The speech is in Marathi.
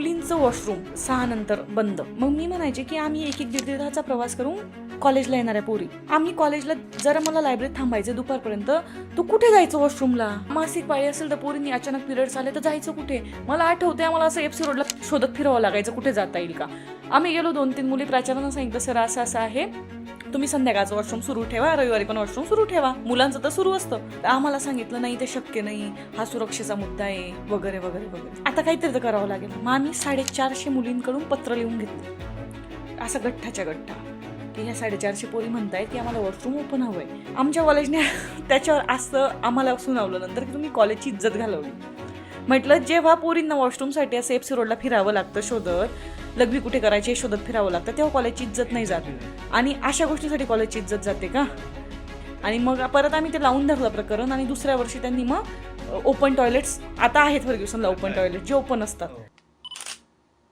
मुलींचं वॉशरूम सहा नंतर बंद. मग मी म्हणायचे की आम्ही एक एक दीड दीड तासाचा प्रवास करून कॉलेजला येणाऱ्या पोरी. आम्ही कॉलेजला जरा मला लायब्ररीत थांबायचं दुपारपर्यंत. तू कुठे जायचं वॉशरूमला? मासिक पाळी असेल तर पोरींनी अचानक पिरियड्स आले तर जायचं कुठे? मला आठवते आम्हाला असं एफसी रोडला शोधत फिरावं लागायचं कुठे जाता येईल का? आम्ही गेलो दोन तीन मुली प्राचार्यांना सांगितलं सर असं असं आहे. तुम्ही संध्याकाळचं वॉशरूम सुरू ठेवा रविवारी पण वॉशरूम सुरू ठेवा. मुलांचं तर सुरू असतं. तर आम्हाला सांगितलं नाही ते शक्य नाही. हा सुरक्षेचा मुद्दा आहे. वगैरे वगैरे वगैरे. आता काहीतरी तर करावं लागेल. मग आम्ही साडेचारशे मुलींकडून पत्र लिहून घेतलं. असं गठ्ठाच्या गठ्ठा. की ह्या साडेचारशे पोरी म्हणताय की आम्हाला वॉशरूम ओपन हवं आहे आमच्या कॉलेजने त्याच्यावर असं आम्हाला सुनावलं नंतर की तुम्ही कॉलेजची इज्जत घालवली. म्हटलं जेव्हा पोरींना वॉशरूमसाठी असं एफसी रोडला फिरावं लागतं शोधत लघवी कुठे करायची हे शोधत फिरावं लागतं. तेव्हा कॉलेजची इज्जत नाही जात. आणि अशा गोष्टीसाठी कॉलेजची इज्जत जाते का? आणि मग परत आम्ही ते लावून धरलं प्रकरण आणि दुसऱ्या वर्षी त्यांनी मग ओपन टॉयलेट्स आता आहेत फर्ग्युसनला ओपन टॉयलेट जे ओपन असतात.